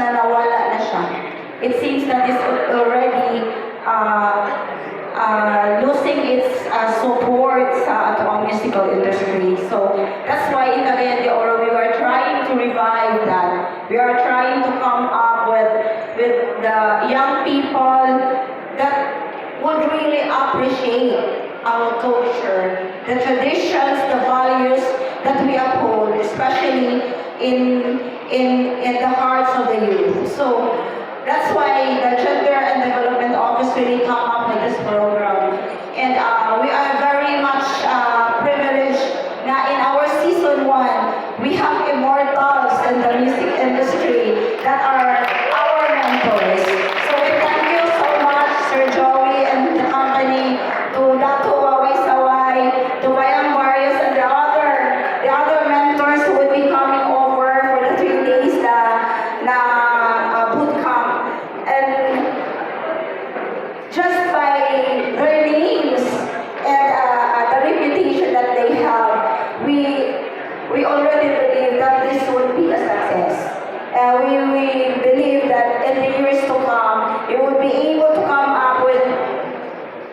na nawala na siya. It seems that it's already uh, uh, losing its uh, support sa ato ang musical industry. So that's why in Cagayan de Oro we were trying to revive that. We are trying to come up with with the young people that would really appreciate our culture, the traditions, the values that we uphold, especially in in in the hearts of the youth. So that's why the Gender and Development Office really come up with this program. And uh, we are very much uh, privileged na in our season one, we have immortals in the music industry that are just by their names and uh, uh, the reputation that they have, we we already believe that this would be a success. and we, we believe that in the years to come, it would be able to come up with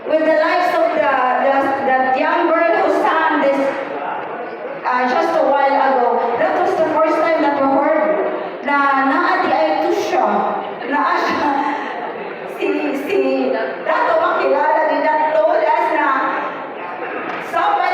with the likes of the, the that young girl who sang this uh, just a while ago. That was the first time that we heard na naati ay tusya, na asya सब